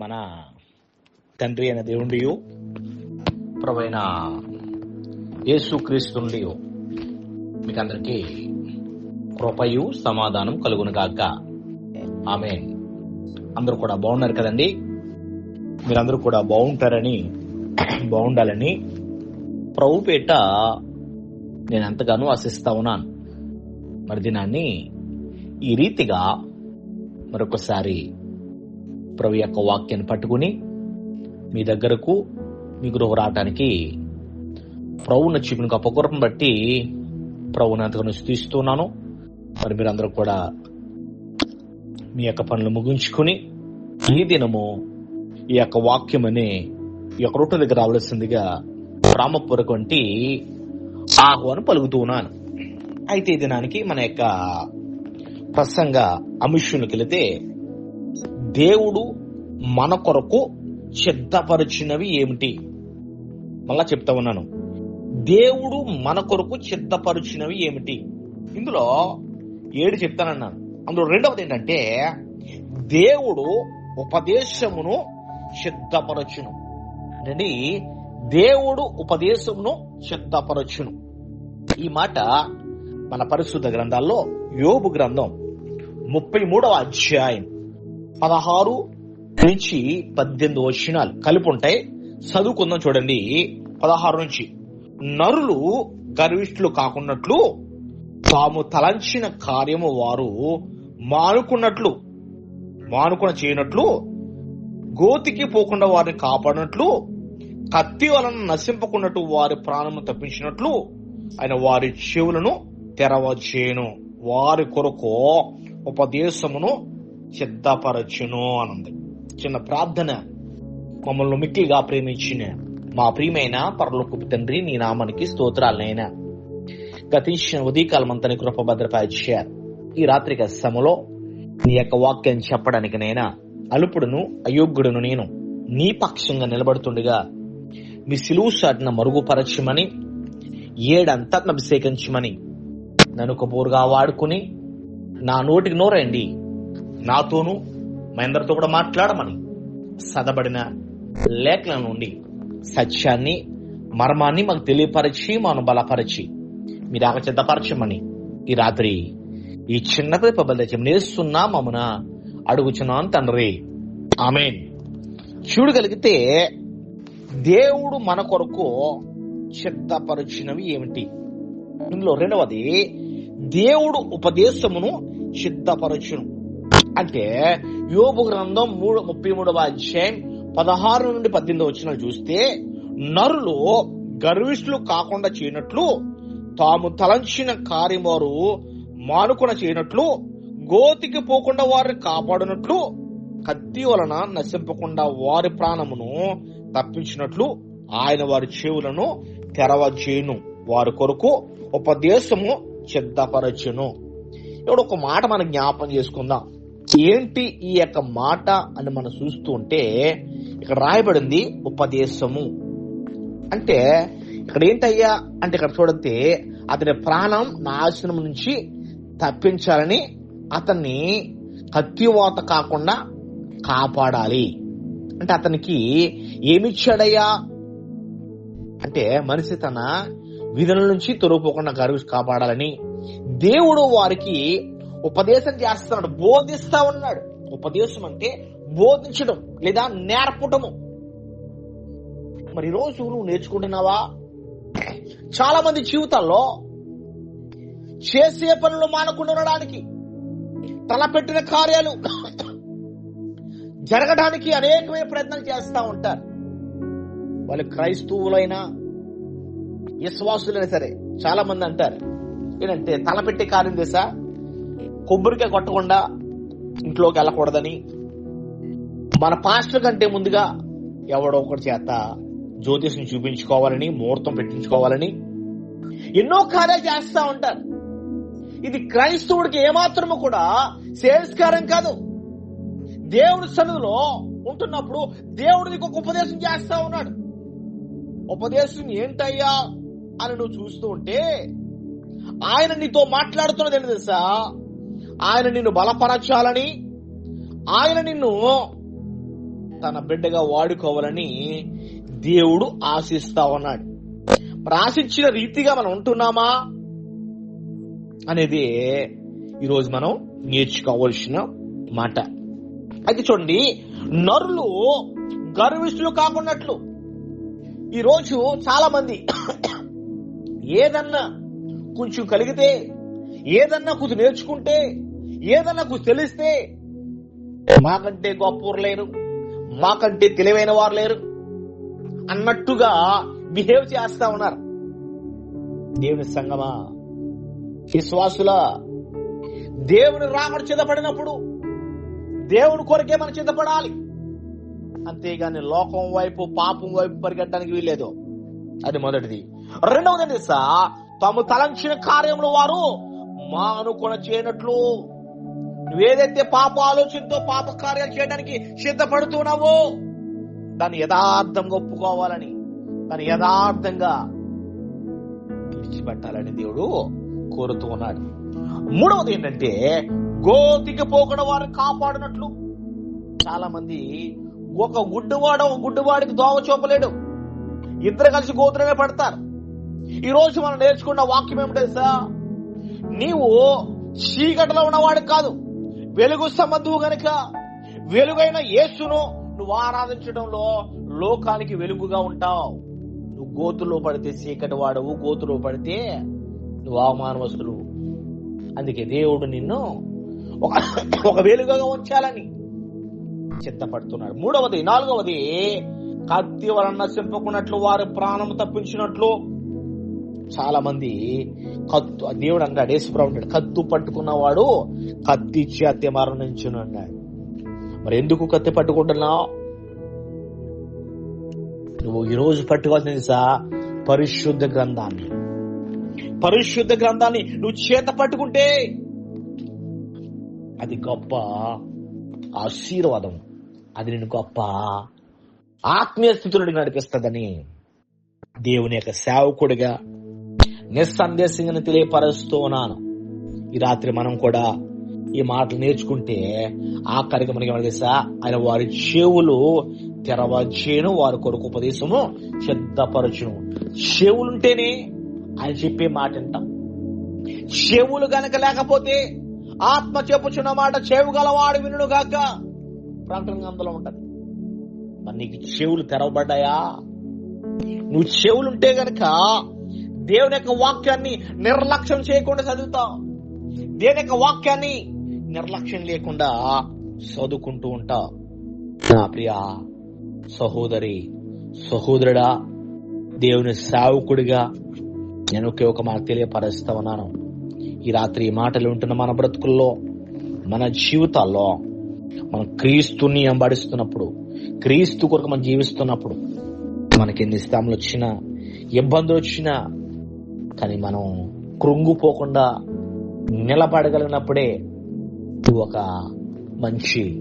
మన తండ్రి అయిన దేవుండి ప్రభైన యేసుక్రీస్తుండియు మీకు అందరికీ కృపయు సమాధానం కలుగునుగాక ఆమె అందరూ కూడా బాగున్నారు కదండి? మీరందరూ కూడా బాగుంటారని బాగుండాలని ప్రభుపేట నేను ఎంతగానో ఆశిస్తా ఉన్నాను. మరి దినాన్ని ఈ రీతిగా మరొకసారి ప్రభు యొక్క వాక్యాన్ని పట్టుకుని మీ దగ్గరకు మీ గృహ రావటానికి ప్రభువున్న చూపిన గొప్ప బట్టి ప్రభుని అంతగానో స్థిస్తున్నాను మరి మీరందరూ కూడా మీ యొక్క పనులు ముగించుకుని ఈ దినము ఈ యొక్క వాక్యం అనే ఈ యొక్క రొట్టె దగ్గర రావలసిందిగా రామపురకు వంటి ఆహ్వానం పలుకుతూ ఉన్నాను. అయితే ఈ దినానికి మన యొక్క ప్రసంగ అంశంలోకి వెళితే దేవుడు మన కొరకు సిద్ధపరిచినవి ఏమిటి? మళ్ళా చెప్తా ఉన్నాను. దేవుడు మన కొరకు సిద్ధపరిచినవి ఏమిటి? ఇందులో ఏడు చెప్తానన్నాను అందులో రెండవది ఏంటంటే దేవుడు ఉపదేశమును సిద్ధపరచును. అంటే దేవుడు ఉపదేశమును సిద్ధపరచును. ఈ మాట మన పరిశుద్ధ గ్రంథాల్లో యోబు గ్రంథం ముప్పై మూడవ అధ్యాయం. పదహారు నుంచి పద్దెనిమిది వచనాలు కలిపి ఉంటాయి చదువుకుందాం చూడండి. పదహారు నుంచి. నరులు గర్విష్ఠులు కాకున్నట్లు తాము తలంచిన కార్యము వారు మానుకున్నట్లు మానుకున చేయనట్లు గోతికి పోకుండా వారిని కాపాడినట్లు కత్తి వలన నశింపకున్నట్టు వారి ప్రాణము తప్పించినట్లు ఆయన వారి చెవులను తెరవచేయను. వారి కొరకు ఉపదేశమును సిద్ధపరచును అనంది. చిన్న ప్రార్థన మమ్మల్ని మిక్కిలిగా ప్రేమించిన మా ప్రియమైన పరలోకపు తండ్రి నీ నామానికి స్తోత్రాలనైనా. గతించిన ఉదయకాలమంతని కృప భద్రపరిచారు ఈ రాత్రిక సమలో నీ యొక్క వాక్యం చెప్పడానికి నైనా అలుపుడును అయోగ్యుడును నేను నీ పక్షంగా నిలబడుతుండగా మీ సిలువు సాటిన మరుగుపరచమని ఏడంతా అభిషేకించమని నన్ను ఒక బోరుగా వాడుకుని నా నోటికి నోరండి. నాతోనూ మహేందర్తో కూడా మాట్లాడమని. సదబడిన లేఖల నుండి సత్యాన్ని మర్మాన్ని మాకు తెలియపరిచి మనం బలపరిచి మీరు ఆగ సిద్ధపరచమని ఈ రాత్రి ఈ చిన్న ప్రబలం నేస్తున్నా మమున అడుగుచున్నాను తండ్రి. ఆమెన్. చూడగలిగితే దేవుడు మన కొరకు సిద్ధపరిచినవి ఏమిటి? ఇందులో రెండవది దేవుడు ఉపదేశమును సిద్ధపరచును. అంటే యోబు గ్రంథం మూడు ముప్పై మూడవ అధ్యాయం పదహారు నుండి పద్దెనిమిది వచ్చిన చూస్తే నరులు గర్విష్ఠులు కాకుండా చేయనట్లు తాము తలంచిన కార్యం వారు మానుకున చేయనట్లు గోతికి పోకుండా వారిని కాపాడినట్లు కత్తి వలన నశింపకుండా వారి ప్రాణమును తప్పించినట్లు ఆయన వారి చెవులను తెరవచేయును. వారి కొరకు ఉపదేశము సిద్ధపరచును. ఇప్పుడు ఒక మాట మనం జ్ఞాపం చేసుకుందాం. ఏంటి ఈ యొక్క మాట అని మనం చూస్తూ ఉంటే ఇక్కడ రాయబడింది ఉపదేశము. అంటే ఇక్కడ ఏంటయ్యా అంటే ఇక్కడ చూడంతే అతని ప్రాణం నాశనం నుంచి తప్పించాలని అతన్ని కత్తివాత కాకుండా కాపాడాలి. అంటే అతనికి ఏమిచ్చాడయ్యా? అంటే మనిషి తన విధుల నుంచి తొలగిపోకుండా గర్వి కాపాడాలని దేవుడు వారికి ఉపదేశం చేస్తున్నాడు బోధిస్తా ఉన్నాడు. ఉపదేశం అంటే బోధించడం లేదా నేర్పటము. మరి రోజు నువ్వు నేర్చుకుంటున్నావా? చాలా మంది జీవితాల్లో చేసే పనులు మానకుండా ఉండడానికి తలపెట్టిన కార్యాలు జరగడానికి అనేకమైన ప్రయత్నాలు చేస్తా ఉంటారు. వాళ్ళు క్రైస్తవులైనా విశ్వాసులైనా సరే చాలా మంది అంటారు ఏంటంటే తలపెట్టే కార్యం చేసా కొబ్బరికాయ కొట్టకుండా ఇంట్లోకి వెళ్ళకూడదని. మన పాస్టర్ కంటే ముందుగా ఎవడో ఒకటి చేత జ్యోతిష్ని చూపించుకోవాలని ముహూర్తం పెట్టించుకోవాలని ఎన్నో కార్యాలు చేస్తా ఉంటారు. ఇది క్రైస్తవుడికి ఏమాత్రము కూడా సేవస్కారం కాదు. దేవుడి సన్నిధిలో ఉంటున్నప్పుడు దేవుడు నీకు ఒక ఉపదేశం చేస్తా ఉన్నాడు. ఉపదేశం ఏంటయ్యా అని నువ్వు చూస్తూ ఉంటే ఆయన నీతో మాట్లాడుతున్నది ఏంటి తెలుసా? ఆయన నిన్ను బలపరచాలని ఆయన నిన్ను తన బిడ్డగా వాడుకోవాలని దేవుడు ఆశిస్తా ఉన్నాడు. ప్రాశించిన రీతిగా మనం ఉంటున్నామా అనేది ఈరోజు మనం నేర్చుకోవాల్సిన మాట. అయితే చూడండి నరులు గర్విష్ఠులు కాకున్నట్లు. ఈరోజు చాలా మంది ఏదన్నా కొంచెం కలిగితే ఏదన్నా కొంచెం నేర్చుకుంటే ఏదన్నా తెలిస్తే మాకంటే గొప్పవారు లేరు మాకంటే తెలివైన వారు లేరు అన్నట్టుగా బిహేవ్ చేస్తా ఉన్నారు. దేవుని సంగమా? విశ్వాసుల? దేవుని రాకడ చిదపడినప్పుడు దేవుని కొరకే మనం చిదపడాలి అంతేగాని లోకం వైపు పాపం వైపు పరిగెట్టడానికి వీల్లేదు. అది మొదటిది. రెండవది తెలుసా? తాము తలంచిన కార్యములు వారు మానుకొన చేయనట్లు నువ్వేదైతే పాప ఆలోచనతో పాప కార్యాలు చేయడానికి సిద్ధపడుతున్నావో దాన్ని యథార్థంగా ఒప్పుకోవాలని దాన్ని యథార్థంగా విడిచిపెట్టాలని దేవుడు కోరుతూ ఉన్నాడు. మూడవది ఏంటంటే గోతికి పోకుండా వారిని కాపాడినట్లు. చాలా మంది ఒక గుడ్డువాడు గుడ్డువాడికి దోవ చూపలేడు. ఇద్దరు కలిసి గోతులనే పడతారు. ఈ రోజు మనం నేర్చుకున్న వాక్యం ఏమిటో తెలుసా నీవు చీకటిలో ఉన్నవాడు కాదు వెలుగు సమధువు గనుక. వెలుగైన యేసును నువ్వు ఆరాధించడంలో లోకానికి వెలుగుగా ఉంటావు. నువ్వు గోతులో పడితే చీకటి వాడవు గోతులో పడితే నువ్వు అవమానవసులు అందుకే దేవుడు నిన్ను ఒక వెలుగుగా ఉంచాలని చిత్తపడుతున్నాడు. మూడవది నాలుగవది కత్తి వలన నశింపకున్నట్లు వారి ప్రాణం తప్పించినట్లు చాలా మంది కత్తు దేవుడు అన్నాడు యేసుప్రభు అంటాడు కత్తు పట్టుకున్నవాడు కత్తి చేతి మరణించును అన్నాడు. మరి ఎందుకు కత్తి పట్టుకుంటున్నావు? నువ్వు ఈ రోజు పట్టుకోవాల్సింది తెలుసా? పరిశుద్ధ గ్రంథాన్ని. పరిశుద్ధ గ్రంథాన్ని నువ్వు చేత పట్టుకుంటే అది గొప్ప ఆశీర్వాదం. అది నేను గొప్ప ఆత్మీయ స్థితులకు నడిపిస్తుందని దేవుని యొక్క సేవకుడిగా నిస్సందేశంగా తెలియపరుస్తూ ఉన్నాను. ఈ రాత్రి మనం కూడా ఈ మాటలు నేర్చుకుంటే ఆఖరికి మనకి ఏమన్నా తెలుసా? ఆయన వారి చెవులు తెరవచ్చేను వారి కొరకు ఉపదేశము సిద్ధపరచును. చెవులుంటేనే ఆయన చెప్పే మాట వింటాం చెవులు గనక లేకపోతే ఆత్మ చెప్పుచున్న మాట చెవు గలవాడు వినుడు గాక. ప్రకటన గ్రంథంలో ఉంటది. మరి నీకు చెవులు తెరవబడ్డాయా? నువ్వు చెవులుంటే గనక దేవుని యొక్క వాక్యాన్ని నిర్లక్ష్యం చేయకుండా చదువుతాం. దేవుని యొక్క వాక్యాన్ని నిర్లక్ష్యం లేకుండా చదువుకుంటూ ఉంటాం. నా ప్రియ సహోదరి సహోదరుడా దేవుని సావుకుడిగా నేను ఒకే ఒక మాట తెలియపరుస్తా ఉన్నాను. ఈ రాత్రి ఈ మాటలు ఉంటున్న మన బ్రతుకుల్లో మన జీవితాల్లో మనం క్రీస్తుని అంబడిస్తున్నప్పుడు క్రీస్తు కొరకు మనం జీవిస్తున్నప్పుడు మనకి ఎన్ని స్థాములు వచ్చినా ఇబ్బందులు వచ్చినా కానీ మనం కృంగిపోకుండా నిలబడగలిగినప్పుడే ఒక మంచి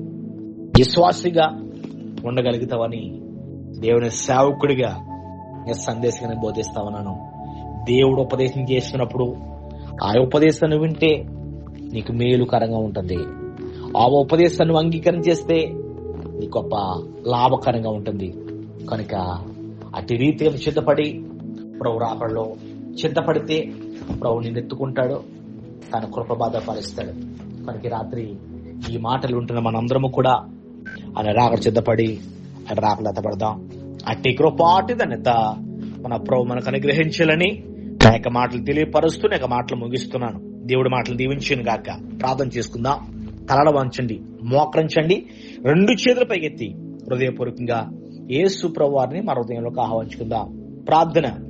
విశ్వాసిగా ఉండగలుగుతావని దేవుని సేవకుడిగా నేను సందేశంగా దేవుడు ఉపదేశం చేస్తున్నప్పుడు ఆ ఉపదేశాన్ని వింటే నీకు మేలుకరంగా ఉంటుంది. ఆ ఉపదేశాన్ని అంగీకరణ చేస్తే గొప్ప లాభకరంగా ఉంటుంది. కనుక అటు రీతిగా సిద్ధపడి ప్రభు రాకడలో సిద్ధపడితే ప్రభు నిన్ను ఎత్తుకుంటాడు తన కృప బాధ పాలిస్తాడు మనకి రాత్రి ఈ మాటలు ఉంటున్న మనందరము కూడా ఆయన రాకడ సిద్ధపడి ఆయన రాకడ ఎత్తపడదాం అట్టి కృపాటి ధన్యత మన ప్రభు మనకు అనుగ్రహించాలని నా యొక్క మాటలు తెలియపరుస్తూ నా యొక్క మాటలు ముగిస్తున్నాను. దేవుడి మాటలు దీవించను గాక. ప్రార్థన చేసుకుందాం. తలడ వంచండి మోకరించండి రెండు చేతులు పైకెత్తి హృదయపూర్వకంగా ఏసు ప్రభు వారిని మన హృదయంలోకి ఆహ్వానించుకుందాం. ప్రార్థన.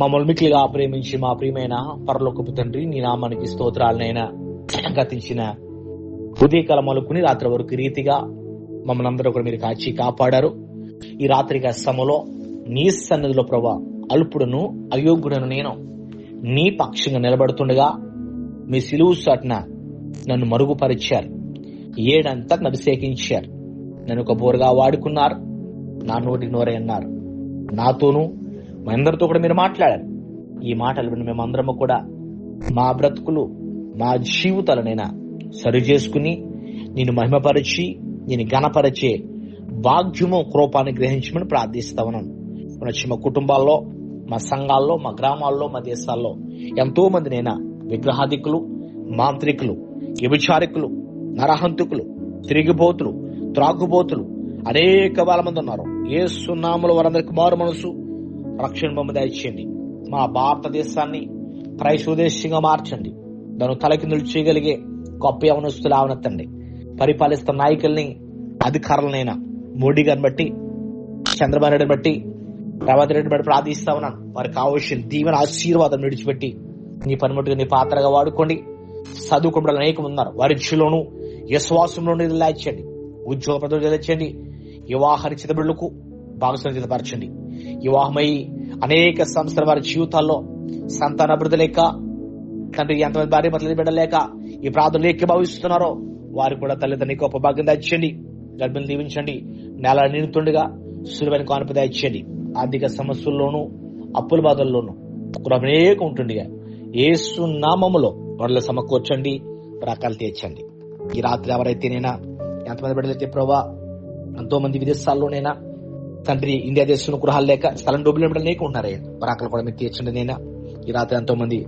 మమ్మల్ని మిక్కిలిగా ప్రేమించి మా ప్రియమైన పరలోకపు తండ్రి నీ నామానికి స్తోత్రాలనైనా గతించిన ఉదయకాల మలుకుని రాత్రి వరకు రీతిగా మమ్మల్ని అందరూ కూడా మీరు కాచి కాపాడారు. ఈ రాత్రి సమలో నీ సన్నిధిలో ప్రభా అల్పుడును అయోగ్యుడను నేను నీ పక్షంగా నిలబడుతుండగా మీ సిలువు సాటిన నన్ను మరుగుపరిచారు. ఏడంతా నభిషేకించారు నన్ను ఒక బోరుగా వాడుకున్నారు. నా నోటి నోరే అన్నారు. నాతోనూ అందరితో కూడా మీరు మాట్లాడారు ఈ మాటలు విని మేమందరము కూడా మా బ్రతుకులు మా జీవితాలనైనా సరి చేసుకుని నేను మహిమపరిచి నేను గణపరిచే భాగ్యము క్రోపాన్ని గ్రహించమని ప్రార్థిస్తా ఉన్నాను మన చిన్న కుటుంబాల్లో మా సంఘాల్లో మా గ్రామాల్లో మా దేశాల్లో ఎంతో మంది నైనా విగ్రహాధికులు మాంత్రికులు వ్యభిచారికులు నరహంతుకులు తిరిగిపోతులు త్రాగుబోతులు అనేక వేల మంది ఉన్నారు. ఏ సున్నాములు వారందరికి మారు మనసు. రక్షణ బొమ్మ దయచేయండి మా భారతదేశాన్ని క్రైస్తవదేశంగా మార్చండి. దాని తలకిందులు చేయగలిగే గొప్ప యవనస్తులు ఆవనెత్తండి. పరిపాలిస్తున్న నాయకుల్ని అధికారులనైనా మోడీ గారిని బట్టి చంద్రబాబు నాయుడు బట్టి రేవంత్ రెడ్డి బట్టి ప్రార్థిస్తా ఉన్నాను వారికి కావలసిన దీవెన ఆశీర్వాదం విడిచిపెట్టి నీ పనిముట్టుగా నీ పాత్రగా వాడుకోండి. చదువుకుండా అనేకం ఉన్నారు. వారిలోను ఇచ్చులోను విశ్వాసంలోను లేచండి ఉద్యోగ ప్రజలు వివాహ నిశ్చిత బిడ్డలకు భాగస్వామ్యపరచండి వివాహమై అనేక సంస్థల వారి జీవితాల్లో సంతాన అభివృద్ధి లేక తండ్రి ఎంతమంది భార్య భర్తలు బిడ్డలేక ఈ ప్రాంతంలో భావిస్తున్నారో వారు కూడా తల్లిదండ్రులు గొప్ప భాగ్యం దాచండి గర్భిణి దీవించండి. నెల నిండుతుండగా సులువైన కానుప దాచేయండి ఆర్థిక సమస్యల్లోనూ అప్పుల బాధల్లోనూ అనేక ఉంటుండగా ఏసు నామములో వాళ్ళ సమకూర్చండి రకాలు తీర్చండి. ఈ రాత్రి ఎవరైతేనైనా ఎంతమంది బిడ్డలైతే ప్రభా ఎంతో మంది విదేశాల్లోనైనా తండ్రి ఇండియా దేశంలో గృహాలు లేక స్థలం డబ్బులు ఇవ్వడం లేక ఉన్నారే. వరాకలు కూడా మీరు తీర్చండి నేను ఈ రాత్రి ఎంతో మంది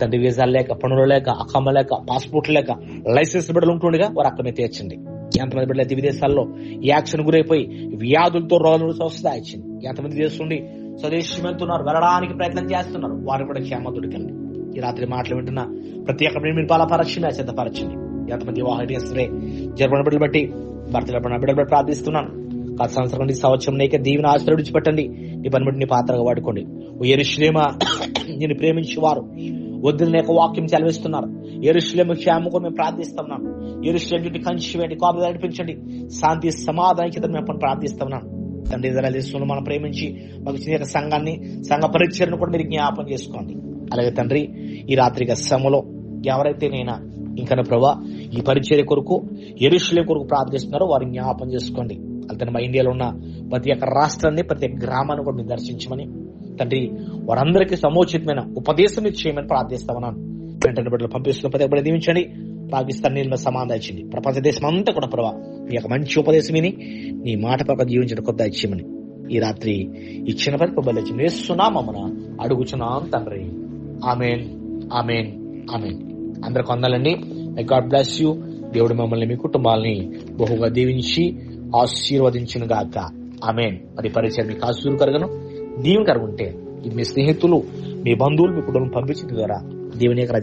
తండ్రి వీసాలు లేక పనులు లేక అకమ్మ లేక పాస్పోర్ట్ లేక లైసెన్స్ బిడ్డలు ఉంటుండగా వారు అక్కడ తీర్చండి. ఎంతమంది బిడ్డలు అయితే విదేశాల్లో యాక్షన్ గురైపోయి వ్యాధులతో రోగులు స్వస్థ ఇచ్చింది ఎంతమంది చేస్తుండి స్వదేశం వెళ్తున్నారు వెళ్ళడానికి ప్రయత్నం చేస్తున్నారు. వారు కూడా క్షేమ దొరికండి ఈ రాత్రి మాటలు వింటున్న ప్రతి ఒక్క మీరు బలపరచండి సిద్ధపరచండి. ఎంతమంది వివాహ చేస్తున్నారే జర్మన్ బిడ్డలు బట్టి భర్తల బిడ్డలు బట్టి ప్రార్థిస్తున్నాను. గత సంవత్సరం నుండి సంవత్సరం నీక దీవెన ఆశ్రయం విడిచిపెట్టండి. నీ పనిముడిని పాత్రగా వాడుకోండి. ఓ ఎరుశ్లేమ నేను ప్రేమించేవారు. వద్దులు లేక వాక్యం చదివిస్తున్నారు ఎరుశ్లేమ క్షేమకు మేము ప్రార్థిస్తున్నాం ఎరుశ్లేమ చుట్టూ కంచి వేయండి కాపు నడిపించండి. శాంతి సమాధానం చేత మేము ప్రార్థిస్తున్నాం తండ్రి ఇజ్రాయల్ దేశంలో మనం ప్రేమించి మాకు చిన్న సంఘాన్ని సంఘ పరిచయను కూడా మీరు జ్ఞాపం చేసుకోండి. అలాగే తండ్రి ఈ రాత్రిగా శ్రమలో ఎవరైతే నైనా ఇంకా ప్రభా ఈ పరిచర్య కొరకు ఎరుశ్లేం కొరకు ప్రార్థిస్తున్నారో వారిని జ్ఞాపం చేసుకోండి. అలాగే మా ఇండియాలో ఉన్న ప్రతి ఒక్క రాష్ట్రాన్ని ప్రతి ఒక్క గ్రామాన్ని కూడా మీరు దర్శించమని తండ్రి వారందరికీ సమోచితమైన ఉపదేశం చేయమని ప్రార్థిస్తామన్నాను. వెంటనే బిడ్డలు పంపిస్తున్న ప్రతి ఒక్కరు దీవించండి. పాకిస్తాన్ నీళ్ళ సమాధానం ఇచ్చింది ప్రపంచ దేశం అంతా కూడా ప్రభా మీ యొక్క మంచి ఉపదేశం విని నీ మాట పక్క జీవించడం కొత్త ఇచ్చేయమని ఈ రాత్రి ఇచ్చిన పని పొబ్బలు వేస్తున్నామమ్మన అడుగుచున్నాం తండ్రి. Amen amen amen. అందరికి వందాలండి. గాడ్ బ్లెస్ యూ దేవుడు మమ్మల్ని మీ కుటుంబాలని బహుగా దీవించి ఆశీర్వదించిన గాక ఆమెన్. మరి పరిచయం మీకు ఆశీర్వ కరగను. దీవెన కరుగుంటే ఇది మీ స్నేహితులు మీ బంధువులు మీ కుటుంబం పంపించిన ద్వారా దేవుని యొక్క